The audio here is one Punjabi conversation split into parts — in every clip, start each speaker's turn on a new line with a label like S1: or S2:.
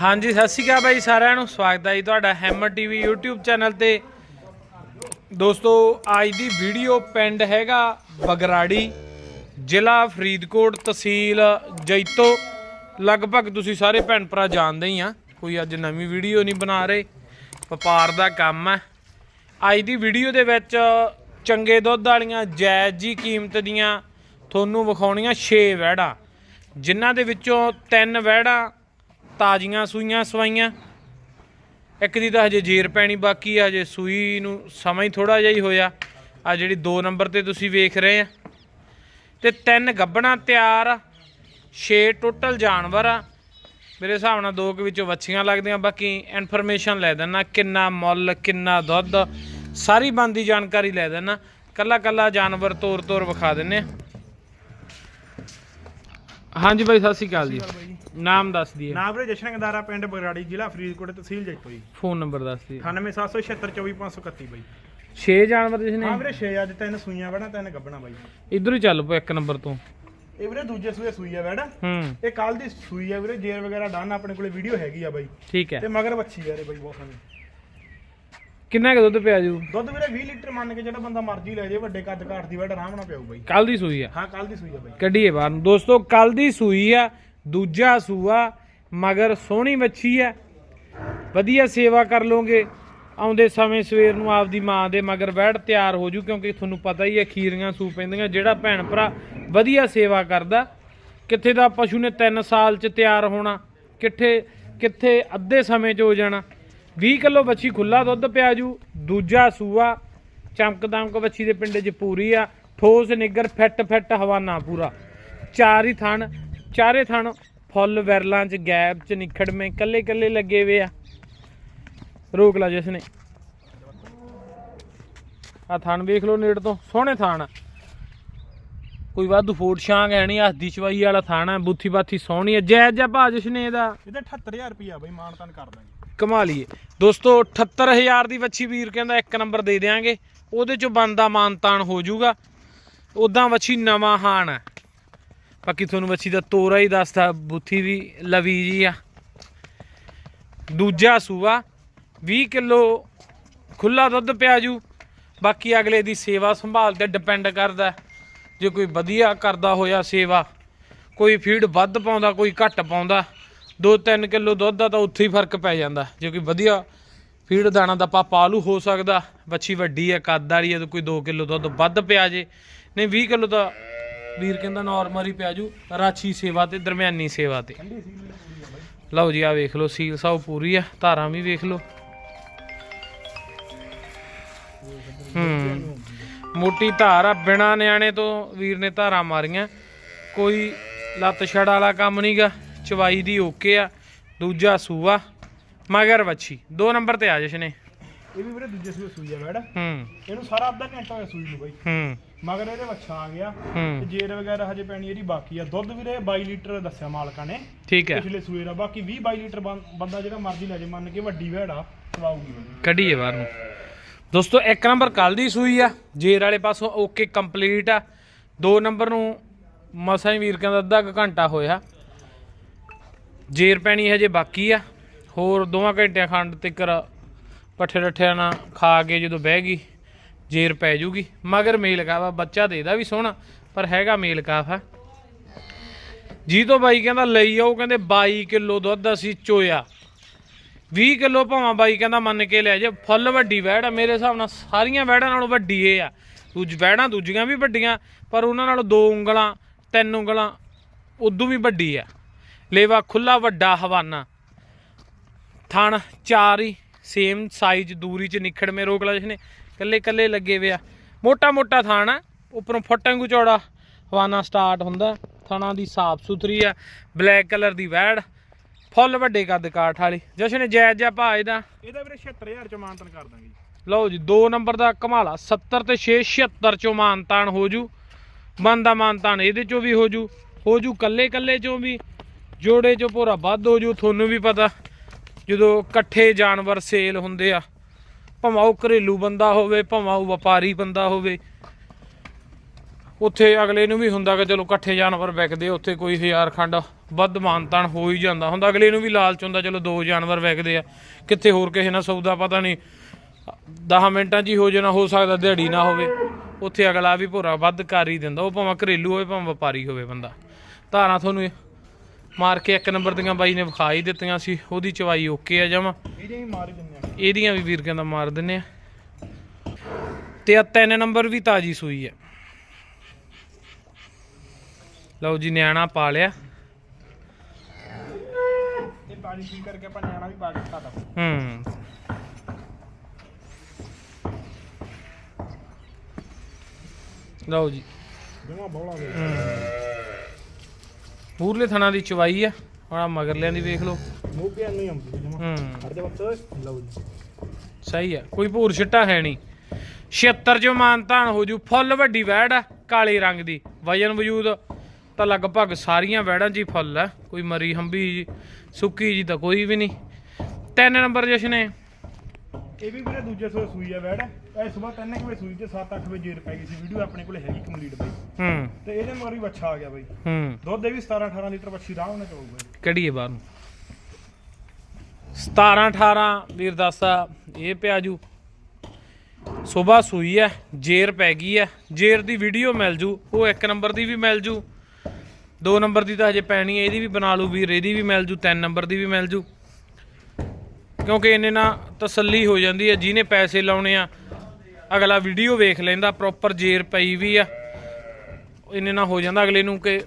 S1: ਹਾਂਜੀ, ਸਤਿ ਸ਼੍ਰੀ ਅਕਾਲ ਬਾਈ ਸਾਰਿਆਂ ਨੂੰ। ਸਵਾਗਤ ਹੈ ਜੀ ਤੁਹਾਡਾ ਹੈਮਰ ਟੀਵੀ YouTube ਚੈਨਲ ਤੇ। ਦੋਸਤੋ, ਅੱਜ ਦੀ ਵੀਡੀਓ ਪਿੰਡ ਹੈਗਾ ਬਗਰਾੜੀ, ਜ਼ਿਲ੍ਹਾ ਫਰੀਦਕੋਟ ਤਹਿਸੀਲ ਜੈਤੋ। ਲਗਭਗ ਤੁਸੀਂ ਸਾਰੇ ਭੈਣ ਭਰਾ ਜਾਣਦੇ ਹੀ ਆ, ਕੋਈ ਅੱਜ ਨਵੀਂ ਵੀਡੀਓ ਨਹੀਂ ਬਣਾ ਰਹੇ, ਵਪਾਰ ਦਾ ਕੰਮ ਹੈ। ਅੱਜ ਦੀ ਵੀਡੀਓ ਦੇ ਵਿੱਚ ਚੰਗੇ ਦੁੱਧ ਵਾਲੀਆਂ, ਜਾਇਜ਼ ਜੀ ਕੀਮਤ ਦੀਆਂ ਤੁਹਾਨੂੰ ਵਿਖਾਉਣੀਆਂ 6 ਵਹਿੜਾਂ, ਜਿਨ੍ਹਾਂ ਦੇ ਵਿੱਚੋਂ ਤਿੰਨ ਵਹਿੜਾਂ ਤਾਜ਼ੀਆਂ ਸੂਈਆਂ ਸਵਾਈਆਂ। ਇੱਕ ਦੀ ਤਾਂ ਹਜੇ ਜੇਰ ਪੈਣੀ ਬਾਕੀ ਆ, ਹਜੇ ਸੂਈ ਨੂੰ ਸਮਾਂ ਹੀ ਥੋੜਾ ਜਿਹਾ ਹੀ ਹੋਇਆ। ਆ ਜਿਹੜੀ 2 ਨੰਬਰ ਤੇ ਤੁਸੀਂ ਵੇਖ ਰਹੇ ਆ। ਤੇ ਤਿੰਨ ਗੱਬਣਾ ਤਿਆਰ ਆ 6 ਟੋਟਲ ਜਾਨਵਰ ਆ। ਮੇਰੇ ਹਿਸਾਬ ਨਾਲ ਦੋ ਕੁ ਵਿੱਚੋਂ ਵੱਛੀਆਂ ਲੱਗਦੀਆਂ, ਬਾਕੀ ਇਨਫੋਰਮੇਸ਼ਨ ਲੈ ਦੇਣਾ ਕਿੰਨਾ ਮੁੱਲ, ਕਿੰਨਾ ਦੁੱਧ, ਸਾਰੀ ਬੰਦੀ ਜਾਣਕਾਰੀ ਲੈ ਦੇਣਾ ਕੱਲਾ ਕੱਲਾ ਜਾਨਵਰ ਤੋਰ ਤੋਰ ਵਿਖਾ ਦਿੰਨੇ ਆ। ਹਾਂਜੀ ਬਾਈ, ਸਤਿ ਸ਼੍ਰੀ ਅਕਾਲ ਜੀ। ਨਾਮ ਦੱਸ ਦਈਏ।
S2: ਨਾਮ ਵੀਰੇ ਜਸ਼ਨ ਗੰਦਾਰਾ ਪਿੰਡ ਬਗਰਾੜੀ ਜ਼ਿਲ੍ਹਾ ਫਰੀਦਕੋਟ ਤਹਿਸੀਲ ਜੈਤੋ ਜੀ
S1: ਫੋਨ ਨੰਬਰ ਦੱਸ ਦਈਏ।
S2: 98776245531 ਬਾਈ।
S1: 6 ਜਾਨਵਰ ਜਿਸ ਨੇ?
S2: ਹਾਂ ਵੀਰੇ 6 ਅੱਜ ਤਿੰਨ ਸੂਈਆਂ ਵੜਾ ਤਿੰਨ ਗੱਬਣਾ ਬਾਈ।
S1: ਇਧਰ ਹੀ ਚੱਲ ਪੋ ਇੱਕ ਨੰਬਰ ਤੋਂ।
S2: ਇਹ ਵੀਰੇ ਦੂਜੇ ਸੂਏ ਸੂਈ ਆ ਵੜਾ।
S1: ਹੂੰ।
S2: ਇਹ ਕੱਲ ਦੀ ਸੂਈ ਆ ਵੀਰੇ ਜੇਰ ਵਗੈਰਾ ਡਨ ਆਪਣੇ ਕੋਲੇ ਵੀਡੀਓ ਹੈਗੀ ਆ ਬਾਈ।
S1: ਠੀਕ ਹੈ।
S2: ਤੇ ਮਗਰ ਵੱਛੀ ਆ ਰੇ ਬਾਈ ਬਹੁਤ ਸੋਹਣੀ
S1: ਕਿੰਨਾ ਕੁ ਦੁੱਧ ਪਿਆ ਜੂ?
S2: ਦੁੱਧ ਵੀਰੇ 20 ਲੀਟਰ ਮੰਨ ਕੇ ਜਿਹੜਾ ਬੰਦਾ ਮਰਜ਼ੀ ਲੈ ਜੇ ਵੱਡੇ ਕੱਦ ਕਾਠ ਦੀ ਵੜਾ ਆਰਾਮ ਨਾਲ ਪਿਆਊ ਬਾਈ।
S1: ਕੱਲ ਦੀ ਸੂਈ ਆ।
S2: ਹਾਂ ਕੱਲ ਦੀ ਸੂਈ ਆ ਬਾਈ।
S1: ਕੱਢੀਏ ਬਾਹਰ ਨੂੰ। ਦੋਸਤੋ ਕੱਲ ਦੀ ਸੂਈ ਆ ਦੂਜਾ ਸੂਆ, ਮਗਰ ਸੋਹਣੀ ਵੱਛੀ ਹੈ। ਵਧੀਆ ਸੇਵਾ ਕਰ ਲੋਗੇ ਆਉਂਦੇ ਸਮੇਂ ਸਵੇਰ ਨੂੰ ਆਪਦੀ ਮਾਂ ਦੇ ਮਗਰ ਬੈਠ ਤਿਆਰ ਹੋ ਜੂ, ਕਿਉਂਕਿ ਤੁਹਾਨੂੰ ਪਤਾ ਹੀ ਹੈ, ਖੀਰੀਆਂ ਸੂ ਪੈਂਦੀਆਂ। ਜਿਹੜਾ ਭੈਣ ਭਰਾ ਵਧੀਆ ਸੇਵਾ ਕਰਦਾ, ਕਿੱਥੇ ਦਾ ਪਸ਼ੂ ਨੇ 3 ਸਾਲ ਚ ਤਿਆਰ ਹੋਣਾ, ਕਿੱਥੇ ਕਿੱਥੇ ਅੱਧੇ ਸਮੇਂ ਚ ਹੋ ਜਾਣਾ। 20 ਕਿਲੋ ਬੱਚੀ ਖੁੱਲਾ ਦੁੱਧ ਪਿਆ ਜੂ। ਦੂਜਾ ਸੂਆ, ਚਮਕ ਦਮਕ ਬੱਚੀ ਦੇ ਪਿੰਡ 'ਚ ਪੂਰੀ ਆ। ਠੋਸ ਨਿੱਗਰ ਫਿੱਟ ਫਿੱਟ ਹਵਾਨਾ ਪੂਰਾ। ਚਾਰ ਹੀ ਥਣ ਚਾਰੇ ਥਣ ਫੁੱਲ ਵੈਰਲਾਂ 'ਚ ਗੈਪ 'ਚ ਨਿਖੜਵੇਂ ਕੱਲੇ ਕੱਲੇ ਲੱਗੇ ਵੇ ਆ। ਰੋਕ ਲਾ ਜਿਸ ਨੇ। ਆ ਥਣ ਵੇਖ ਲਓ ਨੇੜ ਤੋਂ ਸੋਹਣੇ ਥਣ। ਕੋਈ ਵਾਧੂ ਫੋਟ ਛਾਂਗ ਹੈ ਨਹੀਂ ਹੱਥ ਚਵਾਈ ਵਾਲਾ ਥਣ ਆ ਬੁੱਥੀ ਬਾਥੀ ਸੋਹਣੀ ਹੈ। ਜੈ ਜੈ ਭਾ ਜਿਸ ਨੇ ਇਹਦਾ।
S2: ਇਹਦੇ 78000 ਰੁਪਿਆ ਬਾਈ ਮਾਨ ਤਾਨ ਕਰ ਦਾਂਗੇ।
S1: ਕਮਾ ਲਈਏ। ਦੋਸਤੋ 78000 ਦੀ ਵੱਛੀ ਵੀਰ ਕਹਿੰਦਾ ਇੱਕ ਨੰਬਰ ਦੇ ਦੇਾਂਗੇ ਉਹਦੇ ਚੋਂ ਬੰਦਾ ਮਾਨਤਾਨ ਹੋ ਜਾਊਗਾ। ਉਦਾਂ ਵੱਛੀ ਨਵਾਂ ਹਾਨ ਹੈ। ਬਾਕੀ ਤੁਹਾਨੂੰ ਵੱਛੀ ਦਾ ਤੋਰਾ ਹੀ ਦੱਸਦਾ, ਬੁੱਥੀ ਵੀ ਲਵੀ ਜੀ ਆ। ਦੂਜਾ ਸੂਆ 20 ਕਿਲੋ ਖੁੱਲਾ ਦੁੱਧ ਪਿਆ ਜੂ। ਬਾਕੀ ਅਗਲੇ ਦੀ ਸੇਵਾ ਸੰਭਾਲ ਤੇ ਡਿਪੈਂਡ ਕਰਦਾ ਜੇ ਕੋਈ ਵਧੀਆ ਕਰਦਾ ਹੋਇਆ ਸੇਵਾ, ਕੋਈ ਫੀਡ ਵੱਧ ਪਾਉਂਦਾ, ਕੋਈ ਘੱਟ ਪਾਉਂਦਾ 2-3 ਕਿਲੋ ਦੁੱਧ ਦਾ ਤਾਂ ਉੱਥੇ ਹੀ ਫ਼ਰਕ ਪੈ ਜਾਂਦਾ। ਜੇ ਕੋਈ ਵਧੀਆ ਫੀਡ ਦਾਣਾ ਦਾ ਪਾ ਪਾਲੂ ਹੋ ਸਕਦਾ। ਬੱਚੀ ਵੱਡੀ ਹੈ, ਕੱਦ ਵਾਲੀ ਹੈ, ਤਾਂ ਕੋਈ 2 ਕਿਲੋ ਦੁੱਧ ਵੱਧ ਪਿਆ ਜੇ। ਨਹੀਂ 20 ਕਿਲੋ ਤਾਂ ਵੀਰ ਕਹਿੰਦਾ ਨਾਰਮਲ ਹੀ ਪਿਆ ਜੂ, ਰਾਛੀ ਸੇਵਾ ਤੇ ਦਰਮਿਆਨੀ ਸੇਵਾ ਤੇ। ਲਓ ਜੀ ਆ ਵੇਖ ਲਓ ਸੀਲ ਸਾਉ ਪੂਰੀ ਆ, ਧਾਰਾਂ ਵੀ ਵੇਖ ਲਓ। ਹੂੰ, ਮੋਟੀ ਧਾਰ ਆ, ਬਿਨਾ ਨਿਆਣੇ ਤੋਂ ਵੀਰ ਨੇ ਧਾਰਾਂ ਮਾਰੀਆਂ। ਕੋਈ ਲੱਤ ਛੜ ਵਾਲਾ ਕੰਮ ਨਹੀਂਗਾ ਚਵਾਈ ਦੀ ਓਕੇ ਆ, ਦੂਜਾ ਸੂਆ, ਮਗਰ ਵੱਛੀ, ਦੋ ਨੰਬਰ ਤੇ ਆ ਜਸ਼ਨੇ
S2: ਇਹ ਵੀ ਵੀਰੇ ਦੂਜੇ ਸੂਏ ਸੂਈ ਆ ਵੜਾ
S1: ਹੂੰ।
S2: ਇਹਨੂੰ ਸਾਰਾ ਅੱਧਾ ਘੰਟਾ ਹੋਇਆ ਸੂਈ ਨੂੰ ਬਾਈ।
S1: ਹੂੰ।
S2: ਮਗਰ ਇਹਦੇ ਵੱਛਾ ਆ ਗਿਆ। ਤੇ ਜੇਰ ਵਗੈਰਾ ਹਜੇ ਪੈਣੀ ਇਹਦੀ ਬਾਕੀ ਆ। ਦੁੱਧ ਵੀਰੇ 22 ਲੀਟਰ ਦੱਸਿਆ ਮਾਲਕਾਂ ਨੇ।
S1: ਠੀਕ ਹੈ।
S2: ਪਿਛਲੇ ਸੂਏ ਦਾ। ਬਾਕੀ 20 22 ਲੀਟਰ ਬੰਦਾ ਜਿਹੜਾ ਮਰਜ਼ੀ ਲੈ ਜੇ। ਮੰਨ ਕੇ ਵੱਡੀ ਚਵਾਊਗੀ ਬੰਦੀ
S1: ਕੱਢੀਏ ਬਾਹਰ ਨੂੰ। ਦੋਸਤੋ ਇੱਕ ਨੰਬਰ ਕੱਲ ਦੀ ਸੂਈ ਆ। ਜੇਰ ਵਾਲੇ ਪਾਸੋਂ ਓਕੇ ਕੰਪਲੀਟ ਆ। ਦੋ ਨੰਬਰ ਨੂੰ ਮਸਾਂ ਹੀ ਵੀਰ ਕਹਿੰਦਾ ਅੱਧਾ ਕੁ ਘੰਟਾ ਹੋਇਆ। ਜੇਰ ਪੈਣੀ ਹਜੇ ਬਾਕੀ ਆ। ਹੋਰ ਦੋਵਾਂ ਘੰਟਿਆਂ ਖੰਡ ਤੱਕਰ ਪੱਠੇ ਰੱਠਿਆਂ ਨਾਲ ਖਾ ਕੇ ਜਦੋਂ ਬਹਿ ਗਈ, ਜੇਰ ਪੈ ਜੂਗੀ। ਮਗਰ ਮੇਲ ਕਾਫਾ ਬੱਚਾ ਦੇਦਾ ਵੀ ਸੋਹਣਾ, ਪਰ ਹੈਗਾ ਮੇਲ ਕਾਫਾ ਜੀ ਤੋਂ ਬਾਈ ਕਹਿੰਦਾ, ਲਈ ਆਓ, ਕਹਿੰਦੇ 22 ਕਿਲੋ ਦੁੱਧ ਅਸੀਂ ਚੋਇਆ। 20 ਕਿਲੋ ਭਾਵਾਂ ਬਾਈ ਕਹਿੰਦਾ, ਮੰਨ ਕੇ ਲੈ ਜੇ ਫੁੱਲ ਵੱਡੀ ਵੈੜ ਆ, ਮੇਰੇ ਹਿਸਾਬ ਨਾਲ ਸਾਰੀਆਂ ਵੈੜਾਂ ਨਾਲੋਂ ਵੱਡੀ ਇਹ ਆ। ਦੂਜ, ਵੈੜਾਂ ਦੂਜੀਆਂ ਵੀ ਵੱਡੀਆਂ, ਪਰ ਉਹਨਾਂ ਨਾਲੋਂ ਦੋ ਉਂਗਲਾਂ, ਤਿੰਨ ਉਂਗਲਾਂ ਉਦੋਂ ਵੀ ਵੱਡੀ ਆ। ਲੇਵਾ ਖੁੱਲਾ ਵੱਡਾ ਹਵਾਨਾ। ਥਣ ਚਾਰ ਹੀ। ਸੇਮ ਸਾਈਜ਼ ਦੂਰੀ ਚ ਨਿਖੜ ਮੇ ਰੋਕ ਲਾ ਜਿਸਨੇ ਕੱਲੇ ਕੱਲੇ ਲੱਗੇ ਵੇ ਆ। ਮੋਟਾ ਮੋਟਾ ਥਣ ਉੱਪਰੋਂ ਫੁੱਟ ਵਾਂਗੂ ਚੌੜਾ ਹਵਾਨਾ ਸਟਾਰਟ ਹੁੰਦਾ ਥਣਾ ਦੀ ਸਾਫ਼ ਸੁਥਰੀ ਆ ਬਲੈਕ ਕਲਰ ਦੀ ਵੈੜ ਫੁੱਲ ਵੱਡੇ ਕੱਦ ਕਾਠ ਵਾਲੀ। ਜਸ਼ਨ ਜਾਇਜ਼ ਜਿਹਾ ਭਾ ਇਹਦਾ।
S2: ਇਹਦਾ ਵੀਰੇ 76000 ਚ ਮਾਨਤਨ ਕਰ ਦਾਂਗੇ ਜੀ।
S1: ਲਓ ਜੀ 2 ਨੰਬਰ ਦਾ ਕਮਾਲਾ 70 ਤੇ 6 76 ਚੋਂ ਮਾਨਤਾਨ ਹੋ ਜੂ। ਬੰਦਾ ਮਾਨਤਾਨ ਇਹਦੇ ਚੋਂ ਵੀ ਹੋ ਜੂ ਹੋ ਜੂ ਕੱਲੇ ਕੱਲੇ ਚੋਂ ਵੀ ਜੋੜੇ ਚੋਂ ਪੂਰਾ ਵੱਧ ਹੋ ਜੂ ਤੁਹਾਨੂੰ ਵੀ ਪਤਾ। ਜਦੋਂ ਇਕੱਠੇ ਜਾਨਵਰ ਸੇਲ ਹੁੰਦੇ ਆ ਭਾਵੇਂ ਉਹ ਘਰੇਲੂ ਬੰਦਾ ਹੋਵੇ ਭਾਵੇਂ ਉਹ ਵਪਾਰੀ ਬੰਦਾ ਹੋਵੇ ਉੱਥੇ ਅਗਲੇ ਨੂੰ ਵੀ ਹੁੰਦਾ ਕਿ ਚਲੋ ਇਕੱਠੇ ਜਾਨਵਰ ਵਿਕਦੇ ਆ, ਉੱਥੇ ਕੋਈ ਹਜ਼ਾਰ ਖੰਡ ਵੱਧ ਮਾਨਤਾਨ ਹੋ ਹੀ ਜਾਂਦਾ। ਹੁੰਦਾ ਅਗਲੇ ਨੂੰ ਵੀ ਲਾਲਚ ਹੁੰਦਾ ਚਲੋ ਦੋ ਜਾਨਵਰ ਵਿਕਦੇ ਆ ਕਿੱਥੇ ਹੋਰ ਕਿਸੇ ਨਾਲ ਸੌਦਾ ਪਤਾ ਨਹੀਂ 10 ਮਿੰਟਾਂ 'ਚ ਹੀ ਹੋ ਜਾਣਾ ਹੋ ਸਕਦਾ ਦਿਹਾੜੀ ਨਾ ਹੋਵੇ। ਉੱਥੇ ਅਗਲਾ ਵੀ ਭੋਰਾ ਵੱਧ ਕਰ ਹੀ ਦਿੰਦਾ ਉਹ ਭਾਵੇਂ ਘਰੇਲੂ ਹੋਵੇ ਭਾਵੇਂ ਵਪਾਰੀ ਹੋਵੇ ਬੰਦਾ। ਧਾਰਾਂ ਤੁਹਾਨੂੰ ਮਾਰ ਕੇ ਇੱਕ ਨੰਬਰ ਦੀਆਂ ਬਾਈ ਨੇ ਵਿਖਾ ਹੀ ਦਿੱਤੀਆਂ ਸੀ ਉਹਦੀ ਚਵਾਈ ਓਕੇ ਆ ਜਮਾ।
S2: ਆ
S1: ਇਹਦੀਆਂ ਵੀ ਵੀਰ ਕਹਿੰਦਾ ਮਾਰ ਦਿੰਨੇ ਆ। ਤੇ ਆ ਤਿੰਨ ਨੰਬਰ ਵੀ ਤਾਜੀ ਸੂਈ ਹੈ ਲਓ ਜੀ ਨਿਆਣਾ ਪਾ ਲਿਆ।
S2: ਇਹ ਪਾਣੀ ਪੀ ਕਰਕੇ ਆਪਾਂ ਨਿਆਣਾ ਵੀ ਪਾ ਕੇ ਖਾਦਾ
S1: ਹੂੰ। ਲਓ ਜੀ।
S2: ਜਮਾ ਬੌਲਾ ਦੇ
S1: ਪੂਰਲੇ ਥਣਾ ਦੀ ਚਵਾਈ ਆ। ਹੁਣ ਆਹ ਮਗਰਲਿਆਂ ਦੀ ਵੇਖ ਲਓ।
S2: ਮੋਗੇ ਨਹੀਂ ਆਉਂਦੀ ਜਮਾ।
S1: ਹੂੰ।
S2: ਕਰਦੇ ਵਕਤ ਲਓ ਜੀ।
S1: ਸਹੀ ਆ ਕੋਈ ਭੂਰ ਛਿੱਟਾ ਹੈ ਨਹੀਂ। 76 ਜੋ ਮਾਨਤਾਨ ਹੋ ਜੂ ਫੁੱਲ ਵੱਡੀ ਵੈੜ ਆ ਕਾਲੇ ਰੰਗ ਦੀ। ਵਜਨ ਵਜੂਦ ਤਾਂ ਲਗਭਗ ਸਾਰੀਆਂ ਵੈੜਾਂ 'ਚ ਹੀ ਫੁੱਲ ਆ। ਕੋਈ ਮਰੀ ਹੰਬੀ ਜੀ ਸੁੱਕੀ ਜੀ ਤਾਂ ਕੋਈ ਵੀ ਨਹੀਂ। ਤਿੰਨ ਨੰਬਰ ਜਸ਼ਨੇ
S2: ਇਹ ਵੀ ਵੀਰੇ ਦੂਜੇ ਸੋ ਸੂਈ ਆ ਵੈੜ। ਇਹ ਸਵੇਰ 3 ਵਜੇ ਸੂਈ ਤੇ 7-8 ਵਜੇ ਜੇਰ ਪੈ ਗਈ ਸੀ ਵੀਡੀਓ ਆਪਣੇ ਕੋਲੇ ਹੈਗੀ ਕੰਪਲੀਟ ਬਾਈ।
S1: ਹੂੰ।
S2: ਤੇ ਇਹਦੇ ਮਗਰ ਵੀ ਬੱਚਾ ਆ ਗਿਆ ਬਾਈ।
S1: ਹੂੰ।
S2: ਦੁੱਧ ਦੇ ਵੀ 17-18 ਲੀਟਰ ਬੱਚੀ ਆਰਾਮ ਨਾਲ ਚੋਊਗਾ
S1: ਕਿਹੜੀ ਹੈ ਬਾਹਰ ਨੂੰ? 17 18 ਵੀਰ ਦੱਸਾ ਇਹ ਪਿਆਜੂ ਸਵੇਰ ਸੂਈ ਹੈ ਜੇਰ ਪੈ ਗਈ ਹੈ ਜੇਰ ਦੀ ਵੀਡੀਓ ਮਿਲ ਜੂ ਉਹ ਇੱਕ ਨੰਬਰ ਦੀ ਵੀ ਮਿਲ ਜੂ। ਦੋ ਨੰਬਰ ਦੀ ਤਾਂ ਹਜੇ ਪੈਣੀ ਹੈ ਇਹਦੀ ਵੀ ਬਣਾ ਲੂ ਵੀਰ ਇਹਦੀ ਵੀ ਮਿਲ ਜੂ ਤਿੰਨ ਨੰਬਰ ਦੀ ਵੀ ਮਿਲ ਜੂ। ਕਿਉਂਕਿ ਇਹਨੇ ਨਾਲ ਤਸੱਲੀ ਹੋ ਜਾਂਦੀ ਹੈ, ਜਿਹਨੇ ਪੈਸੇ ਲਾਉਣੇ ਆ, ਅਗਲਾ ਵੀਡੀਓ ਵੇਖ ਲੈਂਦਾ ਪ੍ਰੋਪਰ ਜੇਰ ਪਈ ਵੀ ਆ। ਇਹਨੇ ਨਾਲ ਹੋ ਜਾਂਦਾ ਅਗਲੇ ਨੂੰ ਕਿ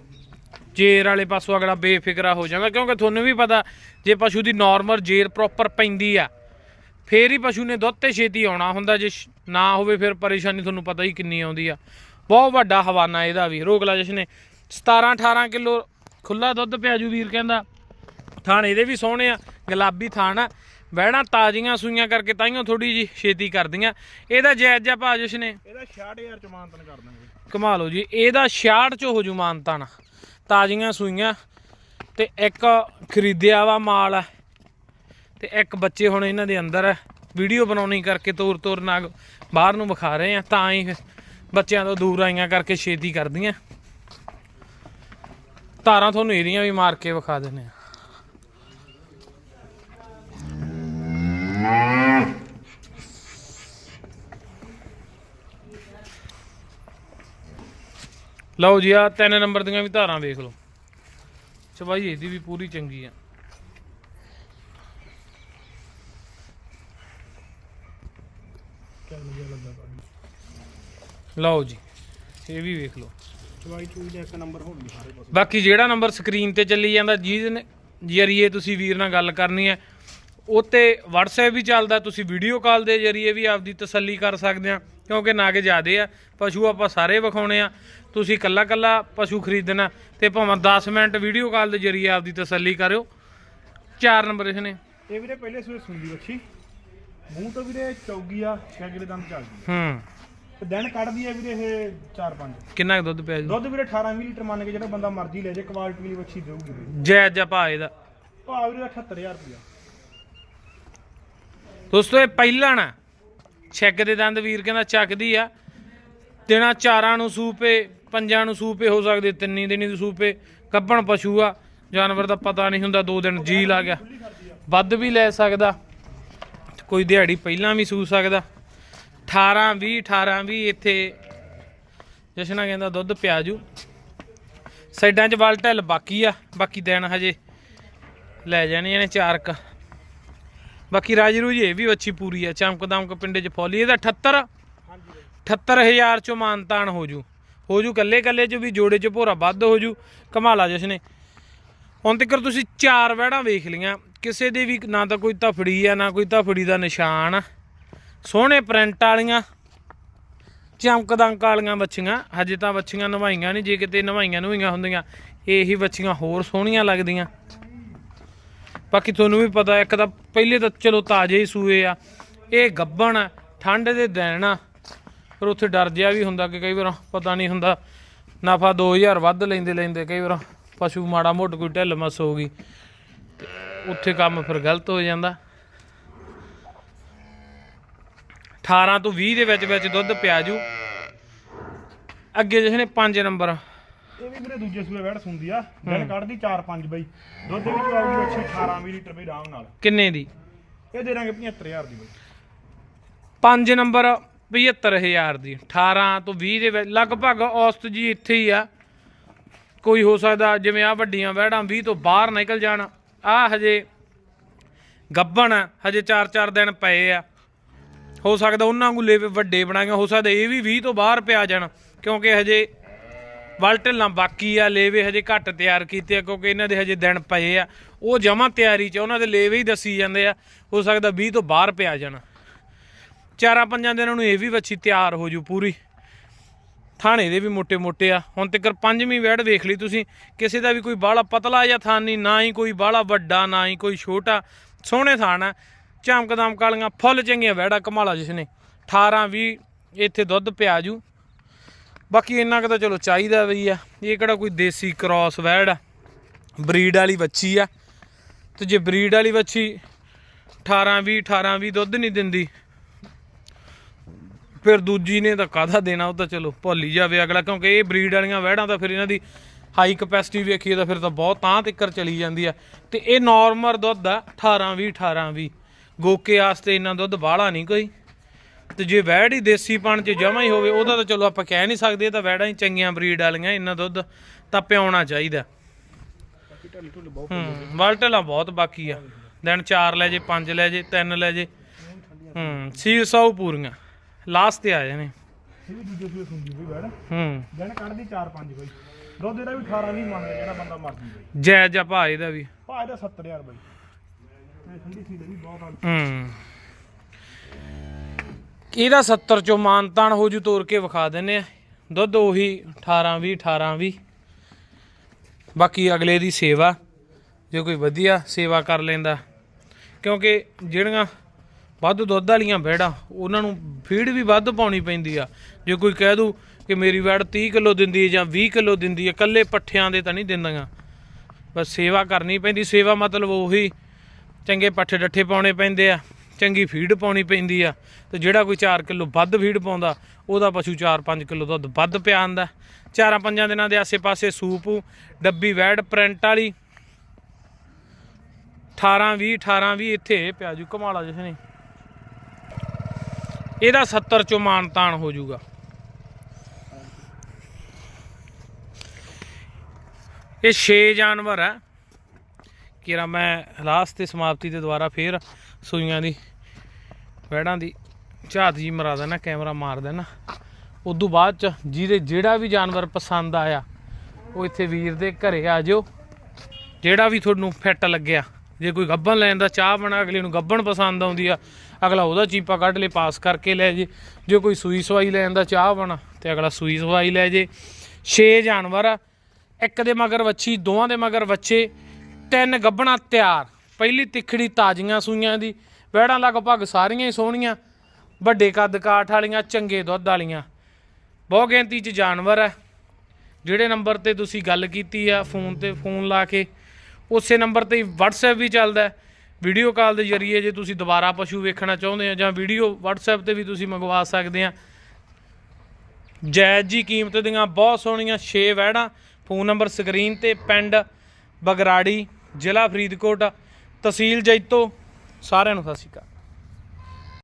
S1: ਜੇਰ ਵਾਲੇ ਪਾਸੋਂ ਅਗਲਾ ਬੇਫਿਕਰਾ ਹੋ ਜਾਂਦਾ, ਕਿਉਂਕਿ ਤੁਹਾਨੂੰ ਵੀ ਪਤਾ, ਜੇ ਪਸ਼ੂ ਦੀ ਨਾਰਮਲ ਜੇਰ ਪ੍ਰੋਪਰ ਪੈਂਦੀ ਆ, ਫੇਰ ਹੀ ਪਸ਼ੂ ਨੇ ਦੁੱਧ ਤੇ ਛੇਤੀ ਆਉਣਾ ਹੁੰਦਾ, ਜੇ ਨਾ ਹੋਵੇ ਫਿਰ ਪਰੇਸ਼ਾਨੀ ਤੁਹਾਨੂੰ ਪਤਾ ਹੀ ਕਿੰਨੀ ਆਉਂਦੀ ਆ। ਬਹੁਤ ਵੱਡਾ ਹਵਾਨਾ ਇਹਦਾ ਵੀ ਰੋਗਲਾ ਜਿਸ ਨੇ। 17 18 ਕਿਲੋ ਖੁੱਲਾ ਦੁੱਧ ਪਿਆਜੂ ਵੀਰ ਕਹਿੰਦਾ, ਥਾਣ ਇਹਦੇ ਵੀ ਸੋਹਣੇ ਆ, ਗੁਲਾਬੀ ਥਾਣ ਆ। ਵਹਿਣਾ ਤਾਜ਼ੀਆਂ ਸੂਈਆਂ ਕਰਕੇ ਤਾਈਆਂ ਥੋੜੀ ਜੀ ਛੇਤੀ ਕਰਦੀਆਂ। ਇਹਦਾ ਜਾਇਜ਼ ਜਿਹਾ ਭਾਅ ਜਿਸ ਨੇ
S2: ਇਹਦਾ 66000 ਚ ਮਾਨਤਨ ਕਰ ਦਾਂਗੇ
S1: ਕਮਾ ਲਓ ਜੀ। ਇਹਦਾ 66 ਚ ਹੋ ਜੂ ਮਾਨਤਾਨ। ਤਾਜ਼ੀਆਂ ਸੂਈਆਂ ਤੇ ਇੱਕ ਖਰੀਦਿਆ ਵਾ ਮਾਲ। ਆ ਤੇ ਇੱਕ ਬੱਚੇ ਹੁਣ ਇਹਨਾਂ ਦੇ ਅੰਦਰ ਹੈ। ਵੀਡੀਓ ਬਣਾਉਣੀ ਕਰਕੇ ਤੋਰ ਤੋਰ ਨਾਗ ਬਾਹਰ ਨੂੰ ਵਿਖਾ ਰਹੇ ਆ ਤਾਂ ਹੀ ਬੱਚਿਆਂ ਤੋਂ ਦੂਰ ਆਈਆਂ ਕਰਕੇ ਛੇਤੀ ਕਰਦੀਆਂ। ਧਾਰਾਂ ਤੁਹਾਨੂੰ ਇਹਦੀਆਂ ਵੀ ਮਾਰ ਕੇ ਵਿਖਾ ਦਿੰਨੇ ਆ। ਲਓ ਜੀ ਆ ਤਿੰਨ ਨੰਬਰ ਦੀਆਂ ਵੀ ਧਾਰਾਂ ਵੇਖ ਲਓ। ਚਵਾਈ ਇਹਦੀ ਵੀ ਪੂਰੀ ਚੰਗੀ ਆ। ਲਓ ਜੀ, ਇਹ ਵੀ ਵੇਖ ਲਓ।
S2: ਚਵਾਈ ਚੂਈ ਦੇ ਇੱਕ ਨੰਬਰ ਹੋ ਸਾਰੇ ਪਾਸੇ
S1: ਬਾਕੀ ਜਿਹੜਾ ਨੰਬਰ ਸਕਰੀਨ ਤੇ ਚੱਲੀ ਜਾਂਦਾ, ਜਿਹਦੇ ਜਰੀਏ ਤੁਸੀਂ ਵੀਰ ਨਾਲ ਗੱਲ ਕਰਨੀ ਹੈ ਉਹ ਤੇ WhatsApp ਵੀ ਚੱਲਦਾ ਤੁਸੀਂ ਵੀਡੀਓ ਕਾਲ ਦੇ ਜਰੀਏ ਵੀ ਆਪਦੀ ਤਸੱਲੀ ਕਰ ਸਕਦੇ ਆ ਕਿਉਂਕਿ ਨਾਗ ਜ਼ਿਆਦੇ ਆ ਪਸ਼ੂ ਆਪਾਂ ਸਾਰੇ ਵਿਖਾਉਣੇ ਆ ਤੁਸੀਂ ਕੱਲਾ ਕੱਲਾ ਪਸ਼ੂ ਖਰੀਦਣਾ ਤੇ ਭਾਵੇਂ 10 ਮਿੰਟ ਵੀਡੀਓ ਕਾਲ ਦੇ ਜਰੀਏ ਆਪਦੀ ਤਸੱਲੀ ਕਰਿਓ। ਚਾਰ ਨੰਬਰ ਇਸ ਨੇ
S2: ਇਹ ਵੀਰੇ ਪਹਿਲੇ ਸੂਏ ਸੁੰਦੀ ਬੱਚੀ ਮੂੰਹ ਤੋਂ ਵੀਰੇ ਚੌਗੀ ਆ ਛੇਗਲੇ ਦੰਦ ਚੱਲਦੀ
S1: ਹੂੰ।
S2: ਤੇ ਦਿਨ ਕੱਢਦੀ ਆ ਵੀਰੇ ਇਹ 4-5
S1: ਕਿੰਨਾ ਕੁ ਦੁੱਧ ਪਿਆ ਜੀ?
S2: ਦੁੱਧ ਵੀਰੇ 18 20 ਲੀਟਰ ਮੰਨ ਕੇ ਜਿਹੜਾ ਬੰਦਾ ਮਰਜ਼ੀ ਲੈ ਜੇ ਕੁਆਲਿਟੀ ਵਾਲੀ ਬੱਚੀ ਦੇਊਗੀ। ਵੀਰੇ
S1: ਜਾਇਜ਼ ਭਾਅ ਇਹਦਾ।
S2: ਭਾਅ ਵੀਰੇ 78000 ਰੁਪਇਆ।
S1: ਦੋਸਤੋ, ਇਹ ਪਹਿਲਾਂ ਨਾ, ਛੱਕ ਦੇ ਦੰਦ ਵੀਰ ਕਹਿੰਦਾ ਚੱਕਦੀ ਆ। ਦਿਨਾਂ ਚਾਰਾਂ ਨੂੰ ਸੂਪੇ, ਪੰਜਾਂ ਨੂੰ ਸੂਪੇ ਹੋ ਸਕਦੇ, ਤਿੰਨੀ ਦਿਨੀ ਦੇ ਸੂਪੇ। ਕੱਬਣ ਪਸ਼ੂ ਆ, ਜਾਨਵਰ ਦਾ ਪਤਾ ਨਹੀਂ ਹੁੰਦਾ, ਦੋ ਦਿਨ ਜੀ ਲਾ ਗਿਆ। ਵੱਧ ਵੀ ਲੈ ਸਕਦਾ, ਕੋਈ ਦਿਹਾੜੀ ਪਹਿਲਾਂ ਵੀ ਸੂ ਸਕਦਾ। 18 20 18 20 ਇੱਥੇ ਜਸ਼ਨਾ ਕਹਿੰਦਾ ਦੁੱਧ ਪਿਆਜੂ। ਸਾਈਡਾਂ 'ਚ ਵਲ ਢਿੱਲ ਬਾਕੀ ਆ, ਬਾਕੀ ਦਿਨ ਹਜੇ ਲੈ ਜਾਣੇ ਨੇ ਚਾਰਕ। ਬਾਕੀ ਰਾਜ ਰੂਜ ਇਹ ਵੀ ਅੱਛੀ ਪੂਰੀ ਹੈ ਚਮਕ ਦਮਕ ਪਿੰਡੇ 'ਚ ਫੋਲੀ, ਇਹਦਾ 78
S2: ਹਾਂਜੀ
S1: 78000 ਚੋਂ ਮਾਨਤਾਨ ਹੋ ਜੂ। ਹੋ ਜੂ ਕੱਲੇ ਕੱਲੇ 'ਚ ਵੀ, ਜੋੜੇ 'ਚ ਭੋਰਾ ਵੱਧ ਹੋ ਜੂ। ਕਮਾਲਾ ਜਸ਼ਨੇ ਹੁਣ ਤੱਕ ਤੁਸੀਂ ਚਾਰ ਵਹਿੜਾਂ ਵੇਖ ਲੀਆਂ ਕਿਸੇ ਦੇ ਵੀ ਨਾ ਤਾਂ ਕੋਈ ਧਫੜੀ ਆ, ਨਾ ਕੋਈ ਧਫੜੀ ਦਾ ਨਿਸ਼ਾਨ। ਆ ਸੋਹਣੇ ਪ੍ਰਿੰਟ ਵਾਲੀਆਂ ਚਮਕ ਦਮਕ ਵਾਲੀਆਂ ਬੱਚੀਆਂ ਹਜੇ ਤਾਂ ਬੱਚੀਆਂ ਨਵਾਈਆਂ ਨਹੀਂ, ਜੇ ਕਿਤੇ ਨਵਾਈਆਂ ਨਵਾਈਆਂ ਹੁੰਦੀਆਂ, ਇਹੀ ਬੱਚੀਆਂ ਹੋਰ ਸੋਹਣੀਆਂ ਲੱਗਦੀਆਂ। ਬਾਕੀ ਤੁਹਾਨੂੰ ਵੀ ਪਤਾ ਇੱਕ ਤਾਂ ਪਹਿਲੇ ਤਾਂ ਚਲੋ ਤਾਜ਼ੇ ਹੀ ਸੂਏ ਆ। ਇਹ ਗੱਬਣ ਆ, ਠੰਡ ਦੇ ਦਿਨ ਆ। ਪਰ ਉੱਥੇ ਡਰ ਜਿਹਾ ਵੀ ਹੁੰਦਾ ਕਿ ਕਈ ਵਾਰ ਪਤਾ ਨਹੀਂ ਹੁੰਦਾ ਨਫਾ 2000 ਵੱਧ ਲੈਂਦੇ ਲੈਂਦੇ ਕਈ ਵਾਰ ਪਸ਼ੂ ਮਾੜਾ ਮੋਟ ਕੋਈ ਢਿੱਲ ਮਸ ਹੋ ਗਈ ਉੱਥੇ ਕੰਮ ਫਿਰ ਗਲਤ ਹੋ ਜਾਂਦਾ। 18 ਤੋਂ 20 ਦੇ ਵਿੱਚ ਵਿੱਚ ਦੁੱਧ ਪਿਆ ਜੂ। ਅੱਗੇ ਜਿਹੜੇ ਨੇ 5 ਨੰਬਰ।
S2: ਇਹ ਵੀ ਵੀਰੇ ਦੂਜੇ ਸੂਏ ਵੈੜ ਸੁੰਦੀ ਆ। ਦਿਨ ਕੱਢਦੀ 4-5 ਬਈ। ਦੁੱਧ ਵਿੱਚ ਆਉਗੀ ਅੱਛੀ 18 20 ਲੀਟਰ ਬਈ ਆਰਾਮ ਨਾਲ।
S1: ਕਿੰਨੇ ਦੀ?
S2: ਇਹ ਦੇ ਦਾਂਗੇ 75000 ਦੀ ਬਈ।
S1: 5 ਨੰਬਰ 75000 ਦੀ। 18 ਤੋਂ 20 ਦੇ ਵਿੱਚ ਲਗਭਗ ਔਸਤ ਜੀ ਇੱਥੇ ਹੀ ਆ। ਕੋਈ ਹੋ ਸਕਦਾ ਜਿਵੇਂ ਆ ਵੱਡੀਆਂ ਵਹਿੜਾਂ 20 ਤੋਂ ਬਾਹਰ ਨਿਕਲ ਜਾਣ। ਆ ਹਜੇ ਗੱਬਣ ਹਜੇ 4-4 ਦਿਨ ਪਏ ਆ। ਹੋ ਸਕਦਾ ਉਹਨਾਂ ਨੂੰ ਲੇਵੇ ਵੱਡੇ ਬਣਾਈਆਂ ਹੋ ਸਕਦਾ ਇਹ ਵੀ 20 ਤੋਂ ਬਾਹਰ ਪਿਆ ਜਾਣ ਕਿਉਂਕਿ ਹਜੇ ਵਲ ਢਿੱਲਾਂ ਬਾਕੀ ਆ, ਲੇਵੇ ਹਜੇ ਘੱਟ ਤਿਆਰ ਕੀਤੇ ਆ, ਕਿਉਂਕਿ ਇਹਨਾਂ ਦੇ ਹਜੇ ਦਿਨ ਪਏ ਆ। ਉਹ ਜਮਾਂ ਤਿਆਰੀ 'ਚ ਉਹਨਾਂ ਦੇ ਲੇਵੇ ਹੀ ਦੱਸੀ ਜਾਂਦੇ ਆ, ਹੋ ਸਕਦਾ 20 ਤੋਂ ਬਾਹਰ ਪਿਆ ਜਾਣਾ। ਚਾਰਾਂ ਪੰਜਾਂ ਦਿਨਾਂ ਨੂੰ ਇਹ ਵੀ ਵੱਛੀ ਤਿਆਰ ਹੋ ਜੂ ਪੂਰੀ। ਥਾਣੇ ਦੇ ਵੀ ਮੋٹے-ਮੋٹے ਆ। ਹੁਣ ਤੱਕ ਪੰਜਵੀਂ ਵੈੜ ਵੇਖ ਲਈ ਤੁਸੀਂ, ਕਿਸੇ ਦਾ ਵੀ ਕੋਈ ਬਾਹਲਾ ਪਤਲਾ ਜਾਂ ਥਾਨ ਨਹੀਂ ਨਾ ਹੀ ਕੋਈ ਬਾਹਲਾ ਵੱਡਾ, ਨਾ ਹੀ ਕੋਈ ਛੋਟਾ, ਸੋਹਣੇ ਥਾਣ ਆ। ਝਾਮਕਦਮ ਕਾਲੀਆਂ ਫੁੱਲ ਚੰਗੀਆਂ ਵੈੜਾ ਕਮਾਲਾ ਜਿਸ ਨੇ। 18 20 ਇੱਥੇ ਦੁੱਧ ਪਿਆ ਜੂ। ਬਾਕੀ ਇੰਨਾ ਕੁ ਤਾਂ ਚਲੋ ਚਾਹੀਦਾ ਵੀ ਆ। ਇਹ ਕਿਹੜਾ ਕੋਈ ਦੇਸੀ ਕ੍ਰਾਸ ਵੈੜ ਆ? ਬਰੀਡ ਵਾਲੀ ਵੱਛੀ ਆ। ਤੇ ਜੇ ਬਰੀਡ ਵਾਲੀ ਵੱਛੀ 18 20 18 20 ਦੁੱਧ ਨਹੀਂ ਦਿੰਦੀ, ਫਿਰ ਦੂਜੀ ਨੇ ਤਾਂ ਕਾਹਦਾ ਦੇਣਾ? ਉਹ ਤਾਂ ਚਲੋ ਭੁੱਲ ਹੀ ਜਾਵੇ ਅਗਲਾ। ਕਿਉਂਕਿ ਇਹ ਬਰੀਡ ਵਾਲੀਆਂ ਵਹਿੜਾਂ ਤਾਂ ਫਿਰ ਇਹਨਾਂ ਦੀ ਹਾਈ ਕਪੈਸਿਟੀ ਵੇਖੀਏ ਤਾਂ ਫਿਰ ਤਾਂ ਬਹੁਤ ਤਾਂ ਤਿੱਕਰ ਚਲੀ ਜਾਂਦੀ ਆ। ਤੇ ਇਹ ਨਾਰਮਲ ਦੁੱਧ ਆ 18 20 18 20 ਗੋਕੇ ਵਾਸਤੇ ਇੰਨਾ ਦੁੱਧ ਬਾਹਲਾ ਨਹੀਂ ਕੋਈ। ਤੇ ਜੇ ਵਹਿੜ ਹੀ ਦੇਸੀ ਪਣ ਚ ਜਮਾ ਹੀ ਹੋਵੇ ਉਹਦਾ ਤਾਂ ਚਲੋ ਆਪਾਂ ਕਹਿ ਨਹੀਂ ਸਕਦੇ ਇਹ ਤਾਂ ਵਹਿੜਾਂ ਹੀ ਚੰਗੀਆਂ ਬਰੀਡ ਵਾਲੀਆਂ ਇੰਨਾ ਦੁੱਧ ਤਾਂ ਪਿਆਉਣਾ ਚਾਹੀਦਾ। ਹੂੰ ਵਲਟਲਾਂ ਬਹੁਤ ਬਾਕੀ ਆ। ਦਿਨ 4 ਲੈ ਜੇ 5 ਲੈ ਜੇ 3 ਲੈ ਜੇ। ਹੂੰ ਸੀਲ ਸੌ ਪੂਰੀਆਂ। ਲਾਸਟ ਤੇ ਆ ਜਾਣੇ
S2: ਵੈੜ।
S1: ਹੂੰ।
S2: ਦਿਨ ਕੱਢਦੀ 4-5 ਬਈ। ਦੁੱਧ ਇਹਦਾ ਵੀ 18 20 ਮੰਗਦਾ ਜਿਹੜਾ ਬੰਦਾ ਮਰਜ਼ੀ ਬਈ।
S1: ਜਾਇਜ਼ ਆ ਭਾ ਇਹਦਾ ਵੀ।
S2: ਭਾਅ ਇਹਦਾ 70000 ਬਈ। ਠੰਡੀ ਸੀ ਵੀ ਬਹੁਤ ਆ।
S1: ਹੂੰ। ਇਹਦਾ 70 ਚੋਂ ਮਾਨਤਾਨ ਹੋ ਜੂ ਤੋੜ ਕੇ ਵਿਖਾ ਦਿੰਨੇ ਆ ਦੁੱਧ ਉਹੀ 18 20 18 20 ਬਾਕੀ ਅਗਲੇ ਦੀ ਸੇਵਾ, ਜੇ ਕੋਈ ਵਧੀਆ ਸੇਵਾ ਕਰ ਲੈਂਦਾ। ਕਿਉਂਕਿ ਜਿਹੜੀਆਂ ਵੱਧ ਦੁੱਧ ਵਾਲੀਆਂ ਵੈੜਾਂ ਉਹਨਾਂ ਨੂੰ ਫੀਡ ਵੀ ਵੱਧ ਪਾਉਣੀ ਪੈਂਦੀ ਆ। ਜੇ ਕੋਈ ਕਹਿ ਦੂ ਕਿ ਮੇਰੀ ਵੈੜ 30 ਕਿਲੋ ਦਿੰਦੀ ਹੈ ਜਾਂ 20 ਕਿਲੋ ਦਿੰਦੀ ਹੈ ਕੱਲੇ ਪੱਠਿਆਂ ਦੇ ਤਾਂ ਨਹੀਂ ਦਿੰਦੀਆਂ। ਬਸ ਸੇਵਾ ਕਰਨੀ ਪੈਂਦੀ। ਸੇਵਾ ਮਤਲਬ ਉਹੀ ਚੰਗੇ ਪੱਠੇ ਡੱਠੇ ਪਾਉਣੇ ਪੈਂਦੇ ਆ। ਚੰਗੀ ਫੀਡ ਪਾਉਣੀ ਪੈਂਦੀ ਆ ਤੇ ਜਿਹੜਾ ਕੋਈ 4 ਕਿਲੋ ਵੱਧ ਫੀਡ ਪਾਉਂਦਾ, ਉਹਦਾ ਪਸ਼ੂ 4-5 ਕਿਲੋ ਦੁੱਧ ਵੱਧ ਪਿਆ ਆਂਦਾ। ਚਾਰਾਂ ਪੰਜਾਂ ਦਿਨਾਂ ਦੇ ਆਸੇ-ਪਾਸੇ ਸੂਪ, ਡੱਬੀ, ਵੈੜ, ਪ੍ਰਿੰਟ ਵਾਲੀ। 18 20 18 20 ਇੱਥੇ ਪਿਆ ਜੂ ਕਮਾਲਾ ਜਿਸ ਨੇ ਇਹਦਾ 70 ਚੋਂ ਮਾਨਤਾਨ ਹੋ ਜਾਊਗਾ ਇਹ 6 ਜਾਨਵਰ ਆ। ਕਿਰਾ ਮੈਂ ਲਾਸਟ ਤੇ ਸਮਾਪਤੀ ਦੇ ਦੁਆਰਾ ਫੇਰ ਸੂਈਆਂ ਦੀ ਵੈੜਾਂ ਦੀ। ਝਾਤ ਜੀ ਮਰਾ ਦੇਣਾ, ਕੈਮਰਾ ਮਾਰ ਦੇਣਾ। ਤੋਂ ਬਾਅਦ ਚ ਜਿਹਦੇ ਜਿਹੜਾ ਵੀ ਜਾਨਵਰ ਪਸੰਦ ਆਇਆ, ਉਹ ਇੱਥੇ ਵੀਰ ਦੇ ਘਰੇ ਆ ਜਾਓ। ਜਿਹੜਾ ਵੀ ਤੁਹਾਨੂੰ ਫਿੱਟ ਲੱਗਿਆ, ਜੇ ਕੋਈ ਗੱਬਣ ਲੈਣ ਦਾ ਚਾਹ ਬਣਾ, ਅਗਲੇ ਨੂੰ ਗੱਬਣ ਪਸੰਦ ਆਉਂਦੀ ਆ, ਅਗਲਾ ਉਹਦਾ ਚੀਪਾ ਕੱਢ ਲੈ, ਪਾਸ ਕਰਕੇ ਲੈ ਜੇ। ਜੇ ਕੋਈ ਸੂਈ ਸਵਾਈ ਲੈਣ ਦਾ ਚਾਹ ਬਣਾ, ਤੇ ਅਗਲਾ ਸੂਈ ਸਵਾਈ ਲੈ ਜੇ। 6 ਜਾਨਵਰ ਇੱਕ ਦੇ ਮਗਰ ਵੱਛੀ, ਦੋਵਾਂ ਦੇ ਮਗਰ ਵੱਛੇ, ਤਿੰਨ ਗੱਬਣਾ ਤਿਆਰ। ਪਹਿਲੀ ਤਿੱਖੜੀ ਤਾਜ਼ੀਆਂ ਸੂਈਆਂ ਦੀ, ਵਹਿੜਾਂ ਲਗਭਗ ਸਾਰੀਆਂ ਹੀ ਸੋਹਣੀਆਂ, ਵੱਡੇ ਕੱਦ ਕਾਠ ਵਾਲੀਆਂ, ਚੰਗੇ ਦੁੱਧ ਵਾਲੀਆਂ। ਬਹੁ ਗਿਣਤੀ 'ਚ ਜਾਨਵਰ ਹੈ। ਜਿਹੜੇ ਨੰਬਰ ਤੇ ਤੁਸੀਂ ਗੱਲ ਕੀਤੀ ਆ, ਫੋਨ ਤੇ ਫੋਨ ਲਾ ਕੇ, ਉਸੇ ਨੰਬਰ ਤੇ WhatsApp ਵੀ ਚੱਲਦਾ ਵੀਡੀਓ ਕਾਲ ਦੇ ਜ਼ਰੀਏ ਜੇ ਤੁਸੀਂ ਦੁਬਾਰਾ ਪਸ਼ੂ ਵੇਖਣਾ ਚਾਹੁੰਦੇ ਆ ਜਾਂ ਵੀਡੀਓ WhatsApp ਤੇ ਵੀ ਤੁਸੀਂ ਮੰਗਵਾ ਸਕਦੇ ਆ। ਜਾਇਜ਼ ਜੀ ਕੀਮਤ ਦੀਆਂ ਬਹੁਤ ਸੋਹਣੀਆਂ 6 ਵੈੜਾਂ ਫੋਨ ਨੰਬਰ ਸਕਰੀਨ ਤੇ ਪਿੰਡ ਬਗਰਾੜੀ, ਜ਼ਿਲ੍ਹਾ ਫਰੀਦਕੋਟ ਤਹਿਸੀਲ ਜੈਤੋ ਸਾਰਿਆਂ ਨੂੰ ਸਤਿ ਸ਼੍ਰੀ ਅਕਾਲ।